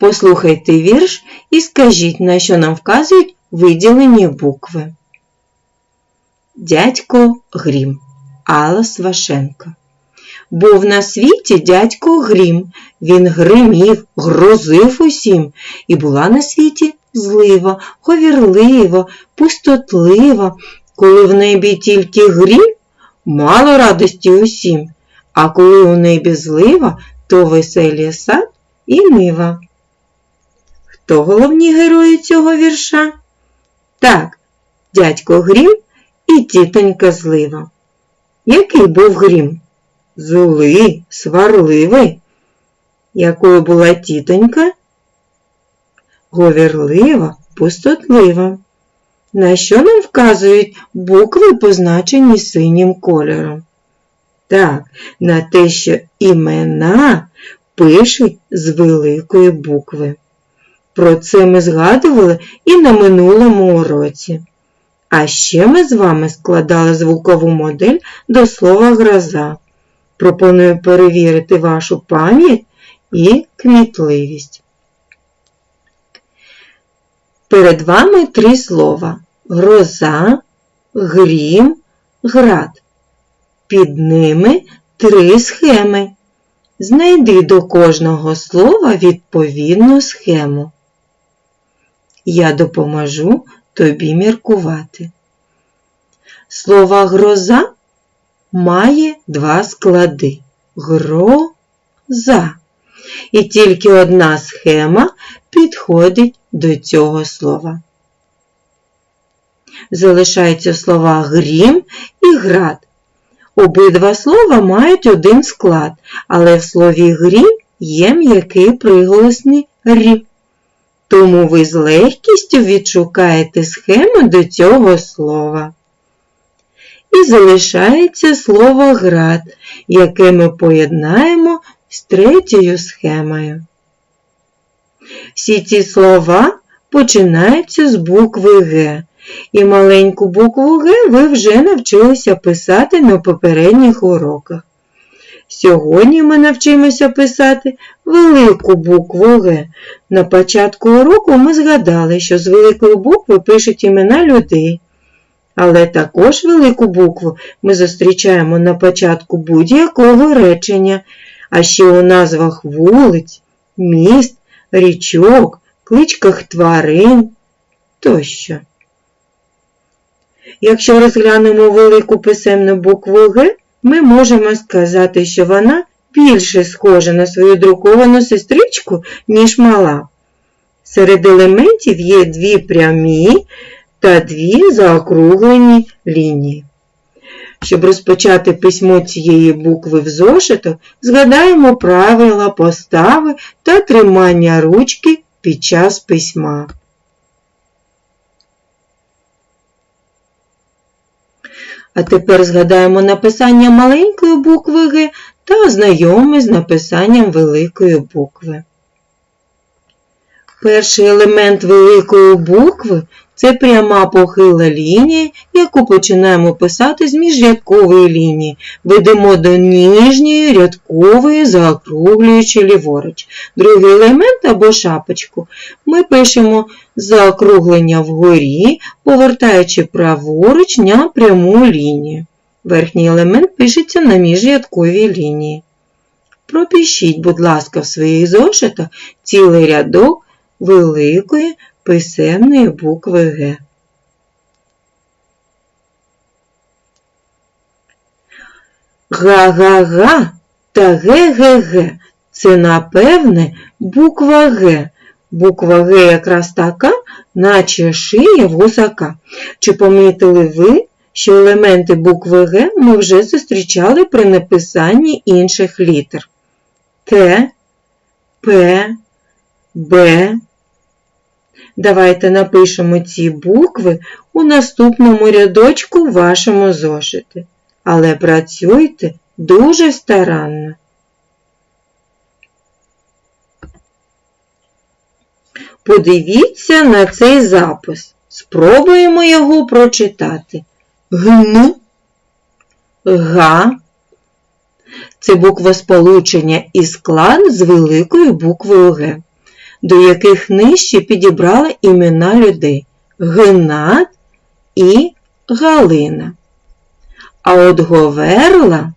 Послухайте вірш і скажіть, на що нам вказують виділені букви. Дядько Грім Алла Свашенко. Був на світі дядько Грім, він гримів, грозив усім, і була на світі злива, говірлива, пустотлива, коли в небі тільки грім, мало радості усім, а коли у небі злива, то веселі сад і нива. Хто головні герої цього вірша? Так, дядько Грім і тітонька злива. Який був грім? Злий, сварливий. Якою була тітонька? Говірлива, пустотлива. На що нам вказують букви, позначені синім кольором? Так, на те, що імена пишуть з великої букви. Про це ми згадували і на минулому уроці. А ще ми з вами складали звукову модель до слова гроза. Пропоную перевірити вашу пам'ять і кмітливість. Перед вами три слова гроза, грім, град. Під ними три схеми. Знайди до кожного слова відповідну схему. Я допоможу тобі міркувати. Слово гроза має два склади гроза. І тільки одна схема підходить до цього слова. Залишаються слова грім і град. Обидва слова мають один склад, але в слові грім є м'який приголосний рі. Тому ви з легкістю відшукаєте схему до цього слова. І залишається слово град, яке ми поєднаємо з третьою схемою. Всі ці слова починаються з букви Г, і маленьку букву Г ви вже навчилися писати на попередніх уроках. Сьогодні ми навчимося писати велику букву Г. На початку уроку ми згадали, що з великої букви пишуть імена людей. Але також велику букву ми зустрічаємо на початку будь-якого речення, а ще у назвах вулиць, міст, річок, кличках тварин тощо. Якщо розглянемо велику писемну букву Г, ми можемо сказати, що вона більше схожа на свою друковану сестричку, ніж мала. Серед елементів є дві прямі та дві заокруглені лінії. Щоб розпочати письмо цієї букви в зошиток, згадаємо правила постави та тримання ручки під час письма. А тепер згадаємо написання маленької букви Г та ознайомимось з написанням великої букви. Перший елемент великої букви це пряма похила лінія, яку починаємо писати з міжрядкової лінії. Ведемо до ніжньої рядкової, заокруглюючи ліворуч. Другий елемент або шапочку ми пишемо заокруглення вгорі, повертаючи праворуч на пряму лінію. Верхній елемент пишеться на міжрядковій лінії. Пропишіть, будь ласка, в своїх зошитах цілий рядок великої писемної букви Г. Га-га-га та ге-ге-ге – це, напевне, буква Г. Буква Г якраз така, наче шия в гусака. Чи помітили ви, що елементи букви Г ми вже зустрічали при написанні інших літер? Т, П, Б, Давайте напишемо ці букви у наступному рядочку в вашому зошиті. Але працюйте дуже старанно. Подивіться на цей запис. Спробуємо його прочитати. Гн, га. Це буква сполучення і склад з великою буквою Г. до яких нижче підібрали імена людей Геннад і Галина. А от Говерла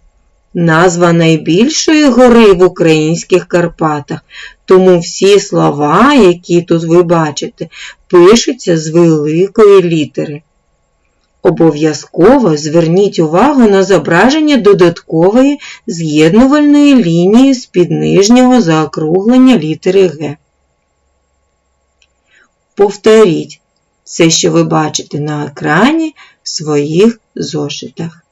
назва найбільшої гори в українських Карпатах, тому всі слова, які тут ви бачите, пишуться з великої літери. Обов'язково зверніть увагу на зображення додаткової з'єднувальної лінії з-під нижнього заокруглення літери Г. Повторіть все, що ви бачите на екрані в своїх зошитах.